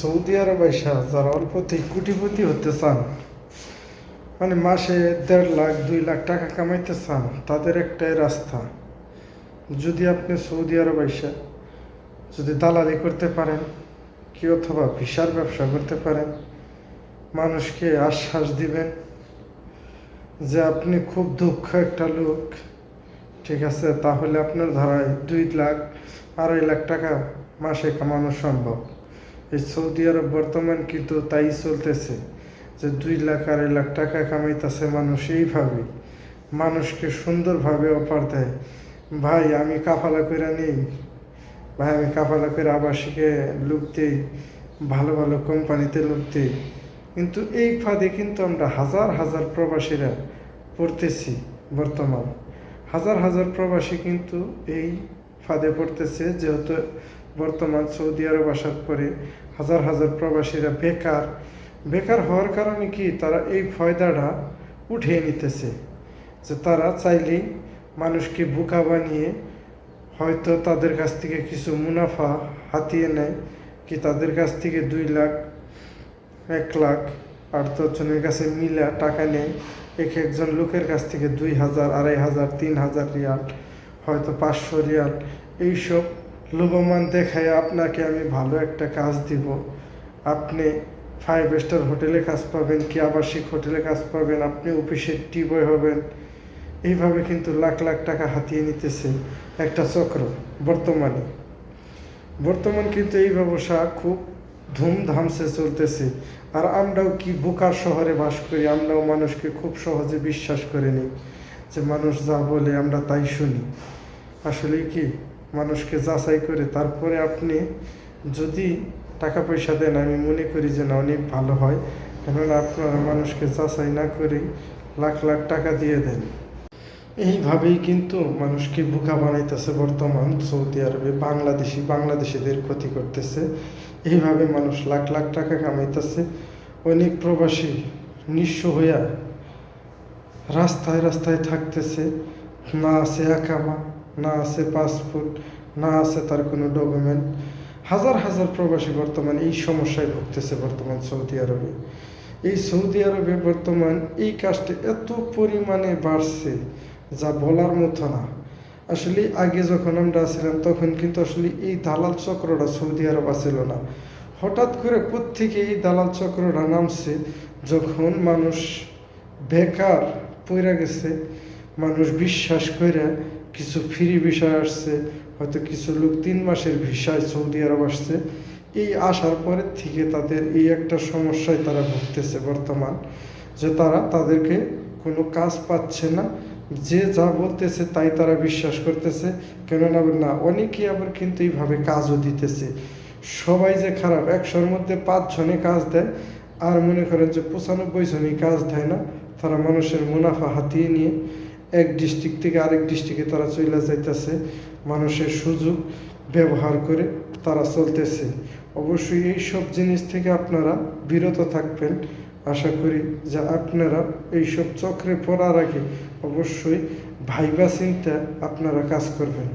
Saudi আরব আইসা যারা অল্পতেই কোটিপতি হতে চান মানে মাসে দেড় লাখ, দুই লাখ টাকা কামাইতে চান, তাদের একটাই রাস্তা। যদি আপনি সৌদি আরব আইসা যদি দালালি করতে পারেন, কি অথবা ভিসার ব্যবসা করতে পারেন, মানুষকে আশ্বাস দিবেন যে আপনি খুব দুঃখ একটা লোক, ঠিক আছে, তাহলে আপনার ধারায় দুই লাখ, আড়াই লাখ টাকা মাসে কামানো সম্ভব। এই সৌদি আরব বর্তমান কিন্তু তাই চলতেছে যে দুই লাখ আড়াই লাখ টাকা কামাইতেছে মানুষ এইভাবে। মানুষকে সুন্দরভাবে অফার দেয়। ভাই, আমি কাফালা করে নেই। ভাই, আমি কাফালা করে আবাসিকে লোক দিই, ভালো ভালো কোম্পানিতে লোক দিই। কিন্তু এই ফাঁদে কিন্তু আমরা হাজার হাজার প্রবাসীরা পড়তেছি বর্তমান। হাজার হাজার প্রবাসী কিন্তু এই ফাঁদে পড়তেছে, যেহেতু বর্তমান সৌদি আরব আসার পরে হাজার হাজার প্রবাসীরা বেকার। বেকার হওয়ার কারণে কি তারা এই ফয়দাটা উঠিয়ে নিতেছে যে তারা চাইলেই মানুষকে বোকা বানিয়ে হয়তো তাদের কাছ থেকে কিছু মুনাফা হাতিয়ে নেয় কি তাদের কাছ থেকে দুই লাখ, এক লাখ, আর দশজনের কাছে মিলা টাকা নেয় এক একজন লোকের কাছ থেকে দুই হাজার, আড়াই হাজার, তিন হাজার রিয়াল, হয়তো পাঁচশো রিয়াল। এইসব লোভমান দেখায়, আপনাকে আমি ভালো একটা কাজ দিব। আপনি ফাইভ স্টার হোটেলে কাজ পাবেন, কি আবাসিক হোটেলে কাজ পাবেন, আপনি অফিসের টি বয় হবেন। এইভাবে কিন্তু লাখ লাখ টাকা হাতিয়ে নিতেছে একটা চক্র বর্তমানে। বর্তমান কিন্তু এই ব্যবসা খুব ধুমধামসে চলতেছে। আর আমরাও কি বোকার শহরে বাস করি, আমরাও মানুষকে খুব সহজে বিশ্বাস করে নিই যে মানুষ যা বলে আমরা তাই শুনি। আসলে কি? মানুষকে যাচাই করে তারপরে আপনি যদি টাকা পয়সা দেন, আমি মনে করি যে না, অনেক ভালো হয়। কেননা আপনারা মানুষকে যাচাই না করেই লাখ লাখ টাকা দিয়ে দেন। এইভাবেই কিন্তু মানুষকে বোকা বানাইতেছে বর্তমান সৌদি আরবে, বাংলাদেশি, বাংলাদেশিদের ক্ষতি করতেছে। এইভাবে মানুষ লাখ লাখ টাকা কামাইতেছে। অনেক প্রবাসী নিঃস্ব হইয়া রাস্তায় রাস্তায় থাকতেছে, না আছে একামা না আছে পাসপোর্ট না আছে তার কোনো ডকুমেন্ট হাজার হাজার প্রবাসী বর্তমান এই সমস্যায় ভুগতেছে বর্তমান সৌদি আরবে। এই সৌদি আরবে বর্তমান এই কাজটা এত পরিমাণে বাড়ছে যা বলার মতো না। আসলে আগে যখন আমরা ছিলাম তখন কিন্তু আসলে এই দালাল চক্রটা সৌদি আরব আসছিল না। হঠাৎ করে কোত্থেকে এই দালাল চক্রটা নামছে, যখন মানুষ বেকার পইরা গেছে, মানুষ বিশ্বাস করে কিছু ফ্রি বিষয় আসছে, হয়তো কিছু লোক তিন মাসের ভিসায় সৌদি আরব আসছে। এই আসার পরের থেকে তাদের এই একটা সমস্যায় তারা ভুগতেছে বর্তমান, যে তারা তাদেরকে কোনো কাজ পাচ্ছে না। যে যা বলতেছে তাই তারা বিশ্বাস করতেছে। কেননা না, অনেকেই আবার কিন্তু এইভাবে কাজও দিতেছে। সবাই যে খারাপ, একশোর মধ্যে পাঁচজনে কাজ দেয়, আর মনে করেন যে পঁচানব্বই জনই কাজ দেয় না, তারা মানুষের মুনাফা হাতিয়ে নিয়ে এক ডিস্ট্রিক্ট থেকে আরেক ডিস্ট্রিক্টে তারা চলে যাইতেছে, মানুষের সুযোগ ব্যবহার করে তারা চলতেছে। অবশ্যই এই সব জিনিস থেকে আপনারা বিরত থাকবেন। আশা করি যে আপনারা এইসব চক্রে পড়ার আগে অবশ্যই ভাইবা চিন্তা আপনারা কাজ করবেন।